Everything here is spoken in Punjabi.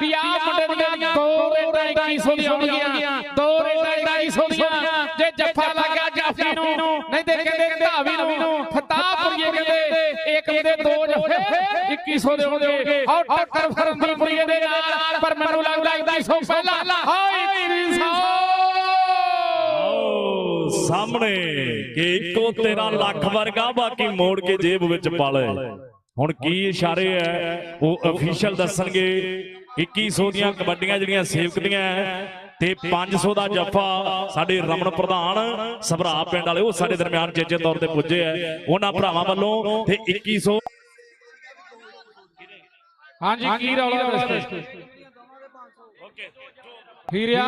ਪਿਆ ਮੁੰਡੇ ਦੀਆਂ ਦੋ ਰੇਟਾਂ 2100 ਦੀਆਂ ਹੋਣਗੀਆਂ। ਦੋ ਰੇਟਾਂ 2100 ਦੀਆਂ ਜੇ ਜੱਫਾ ਲੱਗਾ ਜਾਫੀ ਨੂੰ, ਨਹੀਂ ਤੇ ਕਹਿੰਦੇ ਧਾਵੀ ਨੂੰ। ਫਤਾਹਪੁਰੀਏ ਕਹਿੰਦੇ ਇੱਕ ਦੇ ਦੋ ਜੱਫੇ 2100 ਦੇ ਹੋਣਗੇ। ਆਓ ਟੱਕਰ ਫਰੰਦੀਪੁਰੀਏ ਦੇ ਨਾਲ, ਪਰ ਮੈਨੂੰ ਲੱਗਦਾ 2100 ਪਹਿਲਾਂ। ਹਾਏ 2100 ਸਾਹਮਣੇ ਕਿ ਇੱਕੋ ਤੇਰਾ ਲੱਖ ਵਰਗਾ ਬਾਕੀ ਮੋੜ ਕੇ ਜੇਬ ਵਿੱਚ ਪਾ ਲੈ ਹੁਣ ਕੀ ਇਸ਼ਾਰੇ ਹੈ ਉਹ ਅਫੀਸ਼ੀਅਲ ਦੱਸਣਗੇ 2100 ਦੀਆਂ ਕਬੱਡੀਆਂ ਜਿਹੜੀਆਂ ਸੇਵਕ ਦੀਆਂ ਹੈ ਤੇ 500 ਦਾ ਜੱਫਾ ਸਾਡੇ ਰਮਨ ਪ੍ਰਧਾਨ ਸਭਰਾ ਪਿੰਡ ਵਾਲੇ ਉਹ ਸਾਡੇ ਦਰਮਿਆਨ ਚੇਚੇ ਤੌਰ ਤੇ ਪੁੱਜੇ ਆ ਉਹਨਾਂ ਭਰਾਵਾਂ ਵੱਲੋਂ ਤੇ 2100 ਹਾਂਜੀ ਕੀ ਰੌਲਾ ਦੱਸੋ? ਹੀਰਿਆ